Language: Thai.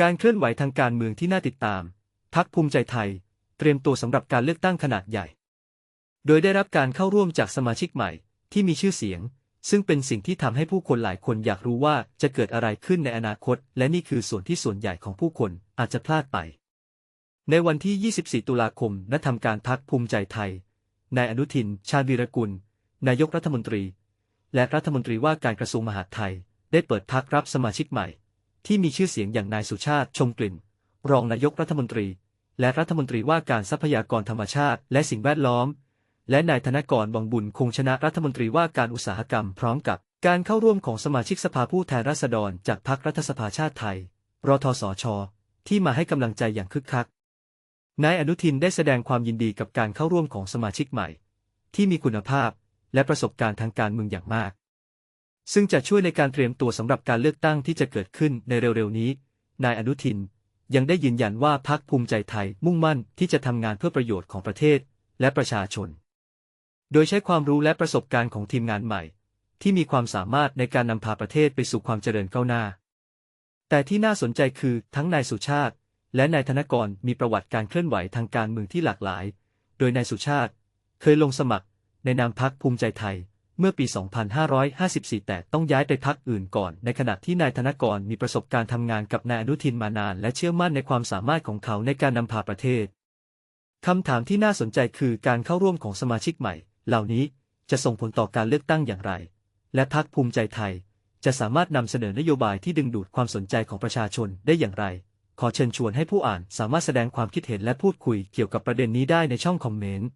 การเคลื่อนไหวทางการเมืองที่น่าติดตาม พักภูมิใจไทย เตรียมตัวสำหรับการเลือกตั้งขนาดใหญ่ โดยได้รับการเข้าร่วมจากสมาชิกใหม่ที่มีชื่อเสียง ซึ่งเป็นสิ่งที่ทำให้ผู้คนหลายคนอยากรู้ว่าจะเกิดอะไรขึ้นในอนาคต และนี่คือส่วนที่ส่วนใหญ่ของผู้คนอาจจะพลาดไป ในวันที่ 24 ตุลาคมณทำการพักภูมิใจไทย นายอนุทิน ชาญวีรกุล นายกรัฐมนตรี และรัฐมนตรีว่าการกระทรวงมหาดไทย ได้เปิดพักรับสมาชิกใหม่ ที่มีชื่อเสียงอย่างนายสุชาติชมกลิ่น รองนายกรัฐมนตรี และรัฐมนตรีว่าการทรัพยากรธรรมชาติ และสิ่งแวดล้อม และนายธนกรวังบุญคงชนะรัฐมนตรีว่าการอุตสาหกรรมพร้อมกับการเข้าร่วมของสมาชิกสภาผู้แทนราษฎร จากพรรครัฐสภาชาติไทย รทสช ที่มาให้กำลังใจอย่างคึกคัก นายอนุทินได้แสดงความยินดีกับการเข้าร่วมของสมาชิกใหม่ ที่มีคุณภาพและประสบการณ์ทางการเมืองอย่างมาก ซึ่งจะช่วยในการเตรียมตัวสำหรับการเลือกตั้งที่จะเกิดขึ้นในเร็วๆนี้ นายอนุทิน ยังได้ยืนยันว่าพรรคภูมิใจไทยมุ่งมั่นที่จะทำงานเพื่อประโยชน์ของประเทศและประชาชน โดยใช้ความรู้และประสบการณ์ของทีมงานใหม่ ที่มีความสามารถในการนำพาประเทศไปสู่ความเจริญก้าวหน้า แต่ที่น่าสนใจคือทั้งนายสุชาติ และนายธนกรมีประวัติการเคลื่อนไหวทางการเมืองที่หลากหลาย โดยนายสุชาติ เคยลงสมัครในนามพักภูมิใจไทย เมื่อปี 2554 แต่ต้องย้ายไปพักอื่นก่อน ในขณะที่นายธนกรมีประสบการณ์ทำงานกับนายอนุทินมานาน และเชื่อมั่นในความสามารถของเขาในการนำพาประเทศ คำถามที่น่าสนใจคือการเข้าร่วมของสมาชิกใหม่ เหล่านี้จะส่งผลต่อการเลือกตั้งอย่างไร และพักภูมิใจไทย จะสามารถนำเสนอนโยบายที่ดึงดูดความสนใจของประชาชนได้อย่างไร ขอเชิญชวนให้ผู้อ่านสามารถแสดงความคิดเห็นและพูดคุยเกี่ยวกับประเด็นนี้ได้ในช่องคอมเมนต์